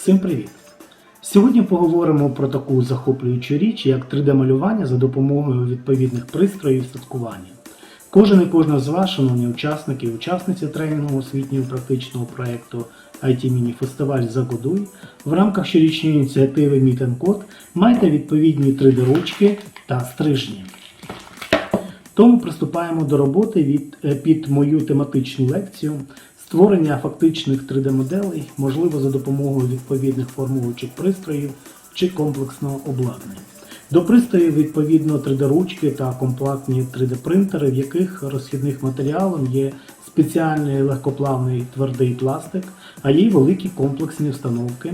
Всім привіт! Сьогодні поговоримо про таку захоплюючу річ, як 3D-малювання за допомогою відповідних пристроїв садкування. Кожен і кожна з вас, шановні учасники і учасниці тренінгу освітнього практичного проєкту IT Міні Фестиваль Загодуй в рамках щорічної ініціативи Code маєте відповідні 3D-ручки та стрижні. Тому приступаємо до роботи від, е, під мою тематичну лекцію. Створення фактичних 3D-моделей можливо за допомогою відповідних формуючих пристроїв чи комплексного обладнання. До пристроїв відповідно 3D-ручки та компактні 3D-принтери, в яких розхідних матеріалом є спеціальний легкоплавний твердий пластик, а є великі комплексні встановки.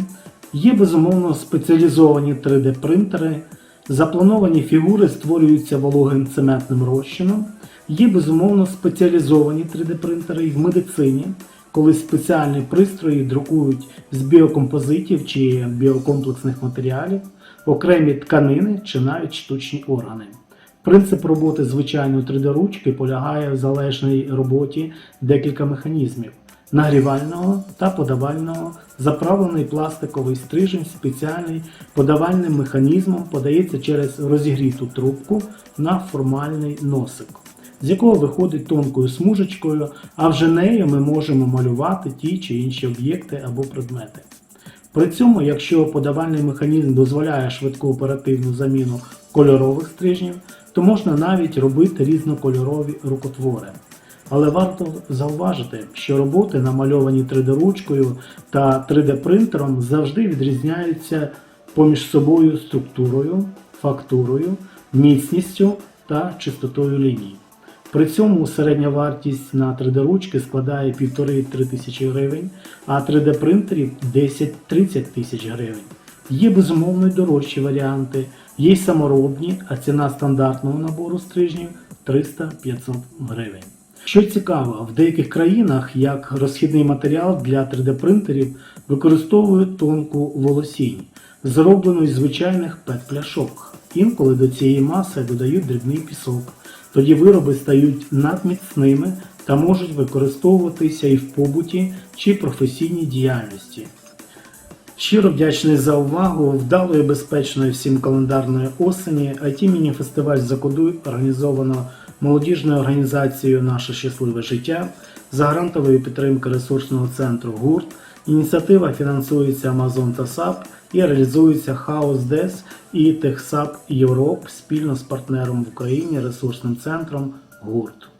Є безумовно спеціалізовані 3D-принтери, Заплановані фігури створюються вологим цементним розчином. Є безумовно спеціалізовані 3D-принтери і в медицині, коли спеціальні пристрої друкують з біокомпозитів чи біокомплексних матеріалів, окремі тканини чи навіть штучні органи. Принцип роботи звичайної 3D-ручки полягає в залежній роботі декілька механізмів нагрівального та подавального, заправлений пластиковий стрижень спеціальний подавальним механізмом подається через розігріту трубку на формальний носик, з якого виходить тонкою смужечкою, а вже нею ми можемо малювати ті чи інші об'єкти або предмети. При цьому, якщо подавальний механізм дозволяє швидку оперативну заміну кольорових стрижнів, то можна навіть робити різнокольорові рукотвори. Але варто зауважити, що роботи, намальовані 3D-ручкою та 3D-принтером, завжди відрізняються поміж собою структурою, фактурою, міцністю та чистотою ліній. При цьому середня вартість на 3D-ручки складає 1,5-3 тисячі гривень, а 3D-принтерів 10-30 тисяч гривень. Є безумовно й дорожчі варіанти, є й саморобні, а ціна стандартного набору стрижнів 300-500 гривень. Що цікаво, в деяких країнах як розхідний матеріал для 3D-принтерів використовують тонку волосінь, зроблену із звичайних пет-пляшок. Інколи до цієї маси додають дрібний пісок. Тоді вироби стають надміцними та можуть використовуватися і в побуті чи професійній діяльності. Щиро вдячний за увагу. Вдалої безпечної всім календарної осені. IT міні-фестиваль Закодуй організовано молодіжною організацією Наше щасливе життя за грантовою підтримки ресурсного центру ГУРТ. Ініціатива фінансується Amazon та SAP і реалізується Дес і Техсап Європ спільно з партнером в Україні ресурсним центром ГУРТ.